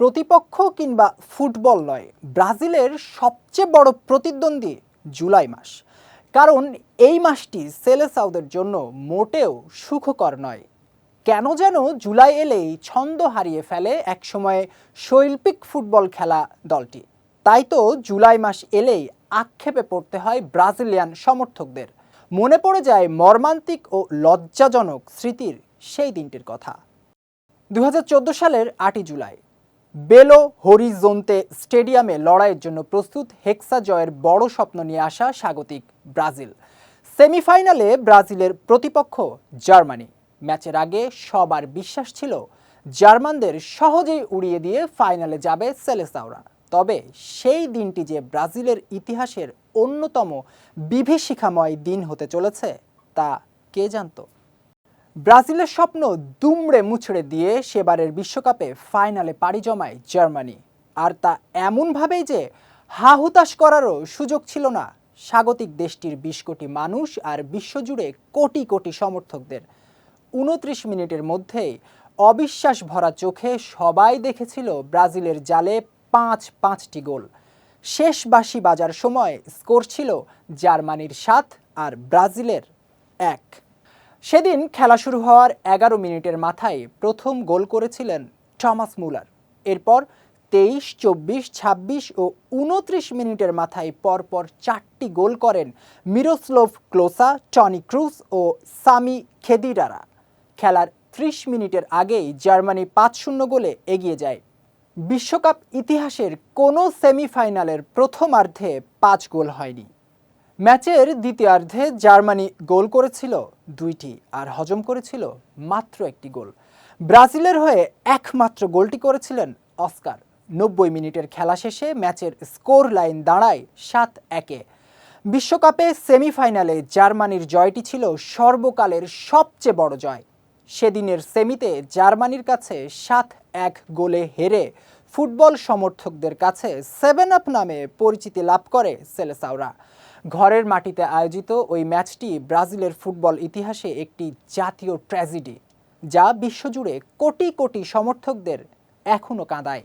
প্রতিপক্ষ কিংবা ফুটবল নয়, ব্রাজিলের সবচেয়ে বড় প্রতিদ্বন্দ্বী জুলাই মাস। কারণ এই মাসটি সেলেসাউদের জন্য মোটেও সুখকর নয়। কেন যেন জুলাই এলেই ছন্দ হারিয়ে ফেলে একসময়ে শৈল্পিক ফুটবল খেলা দলটি। তাই তো জুলাই মাস এলেই আক্ষেপে পড়তে হয় ব্রাজিলিয়ান সমর্থকদের। মনে পড়ে যায় মর্মান্তিক ও লজ্জাজনক স্মৃতির সেই দিনটির কথা। দু হাজার চোদ্দ সালের আটই জুলাই বেলো হরিজোন্তে স্টেডিয়ামে লড়াইয়ের জন্য প্রস্তুত হেক্সা জয়ের বড় স্বপ্ন নিয়ে আসা স্বাগতিক ব্রাজিল। সেমিফাইনালে ব্রাজিলের প্রতিপক্ষ জার্মানি। ম্যাচের আগে সবার বিশ্বাস ছিল, জার্মানদের সহজেই উড়িয়ে দিয়ে ফাইনালে যাবে সেলেসাওরা। তবে সেই দিনটি যে ব্রাজিলের ইতিহাসের অন্যতম বিভীষিকাময় দিন হতে চলেছে, তা কে জানতো? ব্রাজিলের স্বপ্ন দুমড়ে মুছড়ে দিয়ে সেবারের বিশ্বকাপে ফাইনালে পাড়ি জমায় জার্মানি। আর তা এমনভাবেই যে হাহুতাশ করারও সুযোগ ছিল না স্বাগতিক দেশটির বিশ কোটি মানুষ আর বিশ্বজুড়ে কোটি কোটি সমর্থকদের। উনত্রিশ মিনিটের মধ্যেই অবিশ্বাস ভরা চোখে সবাই দেখেছিল ব্রাজিলের জালে পাঁচ পাঁচটি গোল। শেষ বাঁশি বাজার সময় স্কোর ছিল জার্মানির সাত আর ব্রাজিলের এক। সেদিন খেলা শুরু হওয়ার এগারো মিনিটের মাথায় প্রথম গোল করেছিলেন টমাস মুলার। এরপর তেইশ, চব্বিশ, ছাব্বিশ ও উনত্রিশ মিনিটের মাথায় পরপর চারটি গোল করেন মিরোস্লোভ ক্লোসা, টনি ক্রুজ ও সামি খেদিরারা। খেলার ত্রিশ মিনিটের আগেই জার্মানি পাঁচ শূন্য গোলে এগিয়ে যায়। বিশ্বকাপ ইতিহাসের কোনো সেমিফাইনালের প্রথমার্ধে পাঁচ গোল হয়নি। ম্যাচের দ্বিতীয়ার্ধে জার্মানি গোল করেছিল দুইটি আর হজম করেছিল মাত্র একটি গোল। ব্রাজিলের হয়ে একমাত্র গোলটি করেছিলেন অস্কার। নব্বই মিনিটের খেলা শেষে ম্যাচের স্কোর লাইন দাঁড়ায় সাত একে। বিশ্বকাপে সেমিফাইনালে জার্মানির জয়টি ছিল সর্বকালের সবচেয়ে বড় জয়। সেদিনের সেমিতে জার্মানির কাছে সাত এক গোলে হেরে ফুটবল সমর্থকদের কাছে সেভেন আপ নামে পরিচিতি লাভ করে সেলেসাওরা। ঘরের মাটিতে আয়োজিত ওই ম্যাচটি ব্রাজিলের ফুটবল ইতিহাসে একটি জাতীয় ট্র্যাজেডি, যা বিশ্বজুড়ে কোটি কোটি সমর্থকদের এখনও কাঁদায়।